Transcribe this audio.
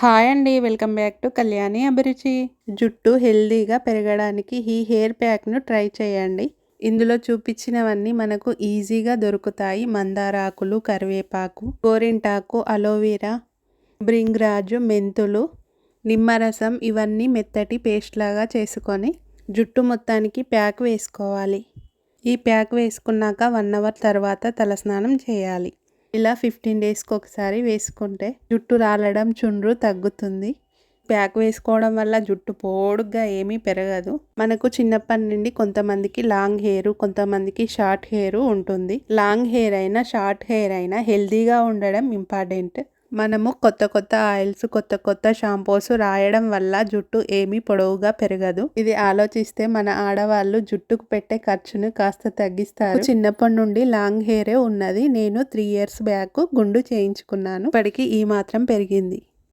Hi అండి welcome back to Kalyani అభిరుచి. జుట్టు హెల్దీగా పెరగడానికి ఈ హెయిర్ ప్యాక్ను ట్రై చేయండి. ఇందులో చూపించినవన్నీ మనకు ఈజీగా దొరుకుతాయి. మందారాకులు కరివేపాకు గోరింటాకు అలోవెరా బ్రింగ్రాజు మెంతులు నిమ్మరసం ఇవన్నీ మెత్తటి పేస్ట్ లాగా చేసుకొని జుట్టు మొత్తానికి ప్యాక్ వేసుకోవాలి. ఈ ప్యాక్ వేసుకున్నాక వన్ అవర్ తర్వాత తలస్నానం చేయాలి. ఇలా ఫిఫ్టీన్ డేస్కి ఒకసారి వేసుకుంటే జుట్టు రాలడం చుండ్రు తగ్గుతుంది. ప్యాక్ వేసుకోవడం వల్ల జుట్టు పొడుగ్గా ఏమీ పెరగదు. మనకు చిన్నప్పటి నుండి కొంతమందికి లాంగ్ హెయిర్ కొంతమందికి షార్ట్ హెయిర్ ఉంటుంది. లాంగ్ హెయిర్ అయినా షార్ట్ హెయిర్ అయినా హెల్తీగా ఉండడం ఇంపార్టెంట్ మనము కొత్త కొత్త ఆయిల్స్ కొత్త కొత్త షాంపూస్ రాయడం వల్ల జుట్టు ఏమీ పొడవుగా పెరగదు. ఇది ఆలోచిస్తే మన ఆడవాళ్ళు జుట్టుకు పెట్టే ఖర్చును కాస్త తగ్గిస్తారు. చిన్నప్పటి నుండి లాంగ్ హెయిరే ఉన్నది. నేను త్రీ ఇయర్స్ బ్యాక్ గుండు చేయించుకున్నాను. ఇప్పటికి ఈ మాత్రం పెరిగింది.